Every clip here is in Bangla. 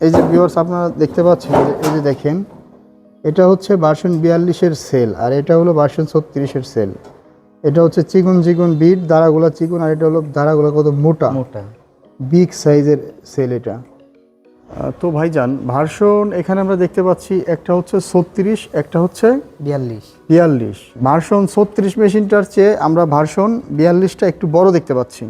এই যে ভিউয়ার্স আপনারা দেখতে পাচ্ছেন যে এই যে দেখেন এটা হচ্ছে ভার্সন বিয়াল্লিশের সেল আর এটা হলো ভার্সন ছত্রিশের সেল এটা হচ্ছে চিকন চিকন বিট দাঁড়াগুলো চিকন আর এটা হলো দাঁড়াগুলো কত মোটা। মোটা। বিগ সাইজের সেল এটা। তো ভাইজান ভার্সন এখানে আমরা দেখতে পাচ্ছি একটা হচ্ছে ছত্রিশ একটা হচ্ছে বিয়াল্লিশ। বিয়াল্লিশ। ভার্সন ছত্রিশ মেশিনটার চেয়ে আমরা ভার্সন বিয়াল্লিশটা একটু বড় দেখতে পাচ্ছি।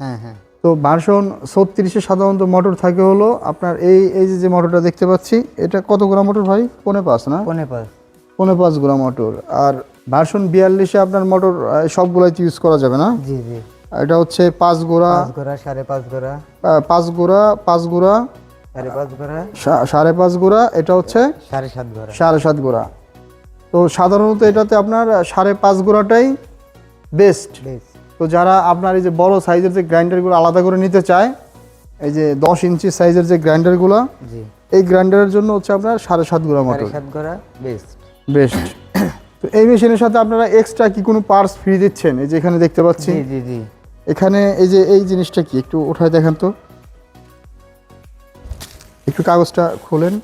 হ্যাঁ হ্যাঁ। তো ভার্সন ছত্রিশে সাধারণত মোটর থাকে হলো আপনার এই এই যে যে মোটরটা দেখতে পাচ্ছি এটা কত গ্রাম মোটর ভাই? পনে পাঁচ না? পনে পাঁচ। পনে পাঁচ গ্রাম মোটর। আর ভার্সন বিয়াল্লিশে আপনার মোটর সবগুলাই ইউজ করা যাবে না? জি জি। এটা হচ্ছে পাঁচ গোড়া। গোড়া সাড়ে পাঁচ গোড়া। পাঁচ গোড়া পাঁচ গোড়া। সাড়ে পাঁচ গোড়া। সাড়ে পাঁচ গোড়া এটা হচ্ছে সাড়ে সাত গোড়া। সাড়ে সাত গোড়া। তো সাধারণত এটাতে আপনার সাড়ে পাঁচ গোড়াটাই বেস্ট বেশ তো যারা আপনার এই যে বড় সাইজের যে গ্রাইন্ডারগুলো আলাদা করে নিতে চায় এই যে দশ ইঞ্চি সাইজের যে গ্রাইন্ডারগুলো এই গ্রাইন্ডারের জন্য হচ্ছে আপনার সাড়ে সাত গোড়া সাত গোড়া বেস্ট বেস্ট তো এই মেশিনের সাথে আপনারা এক্সট্রা কি কোনো পার্টস ফ্রি দিচ্ছেন? এই যে এখানে দেখতে পাচ্ছি। জি জি জি। এখানে এই যে এই জিনিসটা কি? একটু উঠায় দেখেন তো। একটু কাগজটা খোলেন।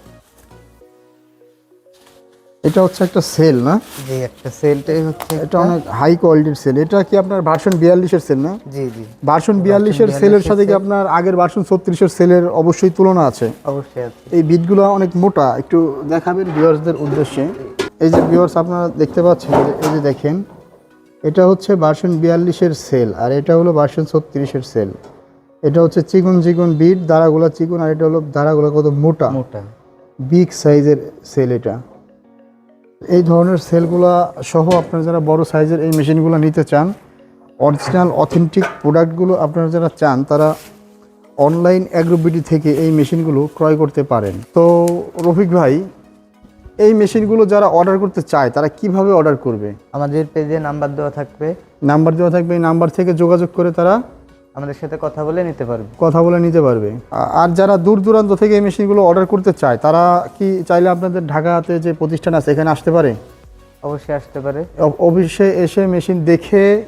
এটা হচ্ছে একটা সেল না? জি একটা সেলটাই হচ্ছে এটা অনেক হাই কোয়ালিটির সেল এটা কি আপনার ভার্সন বিয়াল্লিশের সেল না? জি জি। ভার্সন বিয়াল্লিশের সেলের সাথে কি আপনার আগের ভার্সন ছত্রিশের সেলের অবশ্যই তুলনা আছে? অবশ্যই আছে। এই বিটগুলো অনেক মোটা। একটু দেখাবেন ভিউয়ার্সদের উদ্দেশ্যে। এই যে ভিউয়ার্স আপনারা দেখতে পাচ্ছেন এই যে দেখেন এটা হচ্ছে ভার্সন বিয়াল্লিশের সেল আর এটা হলো ভার্সন ছত্রিশের সেল এটা হচ্ছে চিকন চিকন বিট দাঁড়াগুলো চিকন আর এটা হলো দাঁড়াগুলো কত মোটা। মোটা। বিগ সাইজের সেল এটা। এই ধরনের সেলগুলা সহ আপনারা যারা বড় সাইজের এই মেশিনগুলো নিতে চান অরিজিনাল অথেন্টিক প্রোডাক্টগুলো আপনারা যারা চান তারা অনলাইন অ্যাগ্রোবিটি থেকে এই মেশিনগুলো ক্রয় করতে পারেন। তো রফিক ভাই এই মেশিনগুলো যারা অর্ডার করতে চায় তারা কীভাবে অর্ডার করবে? আমাদের পেজে নাম্বার দেওয়া থাকবে। নাম্বার দেওয়া থাকবে এই নাম্বার থেকে যোগাযোগ করে তারা আমাদের সাথে কথা বলে নিতে পারবে। কথা বলে নিতে পারবে। আর যারা দূর দূরান্ত থেকে এই মেশিনগুলো অর্ডার করতে চায় তারা কি চাইলে আপনাদের ঢাকাতে যে প্রতিষ্ঠান আছে এখানে আসতে পারে? অবশ্যই আসতে পারে। অ- অফিসে এসে মেশিন দেখে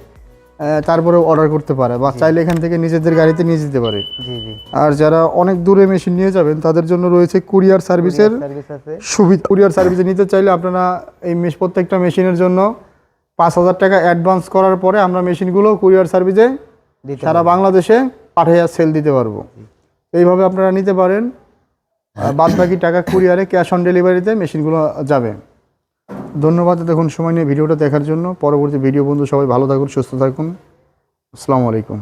তারপরে অর্ডার করতে পারে বা চাইলে এখান থেকে নিজেদের গাড়িতে নিয়ে যেতে পারে। আর যারা অনেক দূরে মেশিন নিয়ে যাবেন তাদের জন্য রয়েছে কুরিয়ার সার্ভিসের সুবিধা। কুরিয়ার সার্ভিসে নিতে চাইলে আপনারা এই মেশ প্রত্যেকটা মেশিনের জন্য পাঁচ হাজার টাকা অ্যাডভান্স করার পরে আমরা মেশিনগুলো কুরিয়ার সার্ভিসে সারা বাংলাদেশে পাঠিয়ে সেল দিতে পারব। এইভাবে আপনারা নিতে পারেন। বাদ বাকি টাকা কুরিয়ারে ক্যাশ অন ডেলিভারিতে মেশিনগুলো যাবে। ধন্যবাদ দেখুন সময় নিয়ে ভিডিওটা দেখার জন্য। পরবর্তী ভিডিও বন্ধু সবাই ভালো থাকুন সুস্থ থাকুন। আসসালামু আলাইকুম।